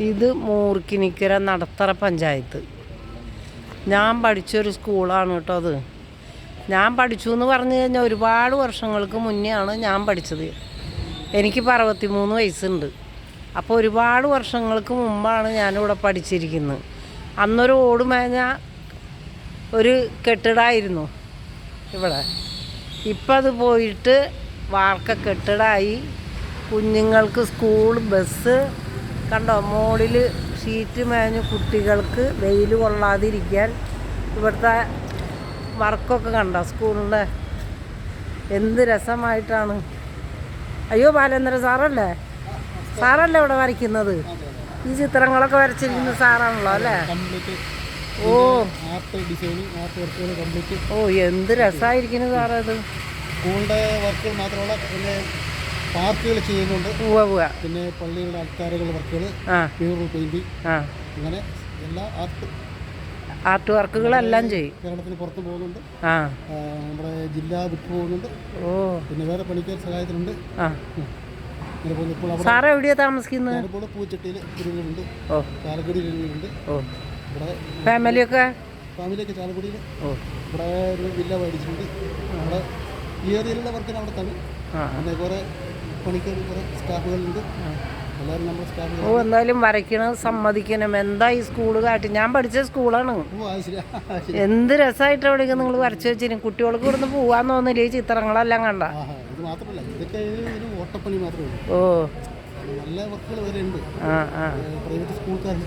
ഇത് മൂർക്കിനിക്കര നടത്തറ പഞ്ചായത്ത്. ഞാൻ പഠിച്ചൊരു സ്കൂളാണ് കേട്ടോ അത്. ഞാൻ പഠിച്ചു എന്ന് പറഞ്ഞു കഴിഞ്ഞാൽ ഒരുപാട് വർഷങ്ങൾക്ക് മുന്നെയാണ് ഞാൻ പഠിച്ചത്. എനിക്കിപ്പോൾ അറുപത്തിമൂന്ന് വയസ്സുണ്ട്. അപ്പോൾ ഒരുപാട് വർഷങ്ങൾക്ക് മുമ്പാണ് ഞാനിവിടെ പഠിച്ചിരിക്കുന്നത്. അന്നൊരു ഓടുമേഞ്ഞ ഒരു കെട്ടിടമായിരുന്നു ഇവിടെ. ഇപ്പം അത് പോയിട്ട് വാർക്ക കെട്ടിടമായി കുഞ്ഞുങ്ങൾക്ക് സ്കൂൾ ബസ് കണ്ടോ മോളിൽ ഷീറ്റ് മേഞ്ഞ് കുട്ടികൾക്ക് വെയിൽ കൊള്ളാതിരിക്കാൻ ഇവിടുത്തെ വർക്കൊക്കെ കണ്ടോ സ്കൂളിലെ? എന്ത് രസമായിട്ടാണ്. അയ്യോ ബാലേന്ദ്ര സാറല്ലേ? സാറല്ലേ ഇവിടെ വരയ്ക്കുന്നത്? ഈ ചിത്രങ്ങളൊക്കെ വരച്ചിരിക്കുന്ന സാറാണല്ലോ അല്ലേ? ഓ. ഓ എന്ത് രസമായിരിക്കുന്നു സാറേ അത് സ്കൂളിന്റെ വർക്ക് മാത്രമല്ല പാർക്കുകൾ ചെയ്യുന്നുണ്ട്. പിന്നെ പള്ളികളുടെ അൽത്താരകളുടെ വർക്കുകൾ പ്യൂറൽ മ്യൂറൽ പെയിന്റിങ് അങ്ങനെ എല്ലാ ആർട്ട് ആർട്ട് വർക്കുകളെല്ലാം ചെയ്യും. കേരളത്തിന് പുറത്ത് പോകുന്നുണ്ട്. നമ്മുടെ ജില്ല വിട്ടു പോകുന്നുണ്ട്. ഓ. പിന്നെ വേറെ പണിക്കാർ സഹായത്തിനുണ്ട്. സാറ് എവിടെയാ താമസിക്കുന്നത്? പൂച്ചട്ടിയിൽ ഇവിടെ ഫാമിലിയൊക്കെ? ഫാമിലിയൊക്കെ ചാലക്കുടിയിൽ ഓ. ഇവിടെ ഒരു വില്ല മേടിച്ചിട്ടുണ്ട്. അവിടെ ഈ ഏരിയയിലുള്ള വർക്കിന് അവിടെ തന്നു പിന്നെ കുറേ പണിക്കാർ കുറേ സ്റ്റാഫുകളുണ്ട്. എല്ലാവരും നമ്മുടെ സ്റ്റാഫുകൾ ഓ എന്തായാലും വരയ്ക്കണം സമ്മതിക്കണം. എന്താ ഈ സ്കൂൾ കാട്ടി? ഞാൻ പഠിച്ച സ്കൂളാണ് ഓ അത് ശരി. ആ, ശരി. എന്ത് രസമായിട്ട് അവിടെയൊക്കെ നിങ്ങൾ വരച്ചു വെച്ചിരുന്നു കുട്ടികൾക്ക് ഇവിടുന്ന് പോവാൻ തോന്നില്ല ഈ ചിത്രങ്ങളെല്ലാം കണ്ട. ആ ഇത് മാത്രമല്ല. ഇതൊക്കെ ഒരു ഓട്ടപ്പണി മാത്രമേ ഉള്ളൂ. ഓ. നല്ല വർക്കുകൾ വരെ ഉണ്ട്. ആ ആ. പ്രൈവറ്റ് സ്കൂൾക്കാർ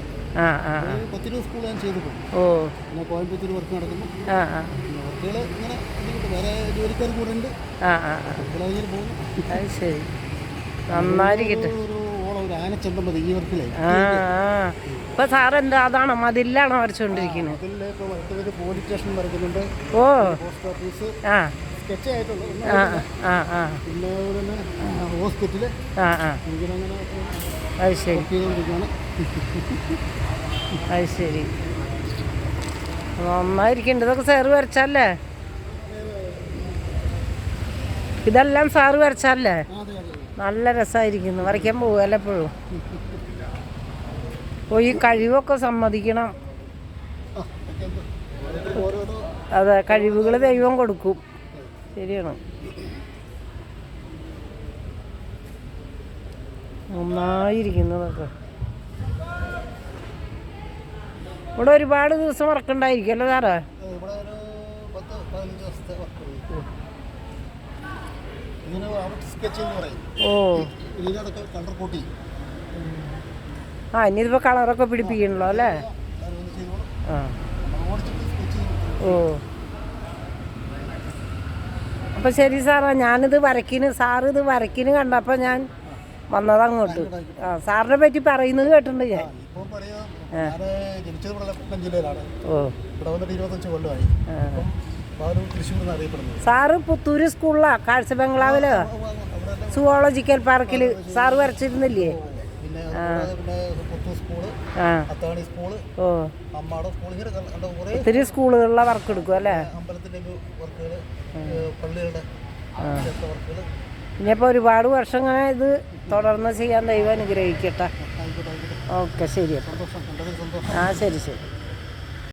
ആ ആ ഒരു പത്തിരുപത് സ്കൂൾ ഞാൻ ചെയ്തിട്ടുണ്ട്. ഓ. പിന്നെ കോയമ്പത്തൂർ വർക്ക് നടക്കുന്നു. ആ ആ. പിന്നെ വർക്കുകൾ ഇങ്ങനെ ഉണ്ട്. വേറെ ജോലിക്കാർ കൂടെ ഉണ്ട്. ആ ആ ആ. വർക്കുകൾ പോകുന്നു. അത് ശരി. നന്നായിരിക്കട്ടെ ആ ഇപ്പൊ എന്താ അതാണോ? മതിലാണോ വരയ്ക്കുന്നുണ്ട് ഓ. ആ. ഹോസ്പിറ്റൽ. അത് ശരി. അത് നന്നായിരിക്കുന്നുണ്ട് ഇതൊക്കെ സാറ് വരച്ചല്ലേ ഇതെല്ലാം സാറ് വരച്ചല്ലേ നല്ല രസമായിരിക്കുന്നു. വരയ്ക്കാൻ പോവുകയല്ലേ എപ്പോഴും അപ്പോൾ ഈ കഴിവൊക്കെ സമ്മതിക്കണം. അതെ കഴിവുകൾ ദൈവം കൊടുക്കും. ശരിയാണ്. നന്നായിരിക്കുന്നതൊക്കെ. ഇവിടെ ഒരുപാട് ദിവസം വർക്കുണ്ടായിരിക്കുമല്ലോ സാറേ? ഔട്ട് സ്കെച്ച് എന്ന് പറയും. ഓ. ഇതിനകത്തൊക്കെ കളർ കൂട്ടി ആ ഇനിയിപ്പോ കളറൊക്കെ പിടിപ്പിക്കണല്ലോ അല്ലേ? ആ ഓ. അപ്പൊ ശരി സാറാ ഞാനിത് വരയ്ക്കിന് സാറ് ഇത് വരയ്ക്കിന് കണ്ടപ്പോൾ ഞാൻ വന്നത് അങ്ങോട്ട്. ആ സാറിനെ പറ്റി പറയുന്നത് കേട്ടിട്ടുണ്ട് ഞാൻ. ഓ. ഇവിടെ വന്നിട്ട് ഇരുപത്തഞ്ച് കൊല്ലമായി. സാറ് പുത്തൂര് സ്കൂളിലാണ് കാഴ്ച ബംഗ്ലാവിൽ. സുവോളജിക്കൽ പാർക്കിൽ സാറ് വരച്ചിരുന്നില്ലേ? ഓ. ഒത്തിരി സ്കൂളുകളിലെ വർക്ക് എടുക്കും അല്ലേ? ഇനിയിപ്പോ ഇനിയിപ്പോൾ ഒരുപാട് വർഷം ഇങ്ങനെ ഇത് തുടർന്ന് ചെയ്യാൻ ദൈവം അനുഗ്രഹിക്കട്ടെ. ഓക്കെ ശരി. അപ്പം ആ ശരി ശരി.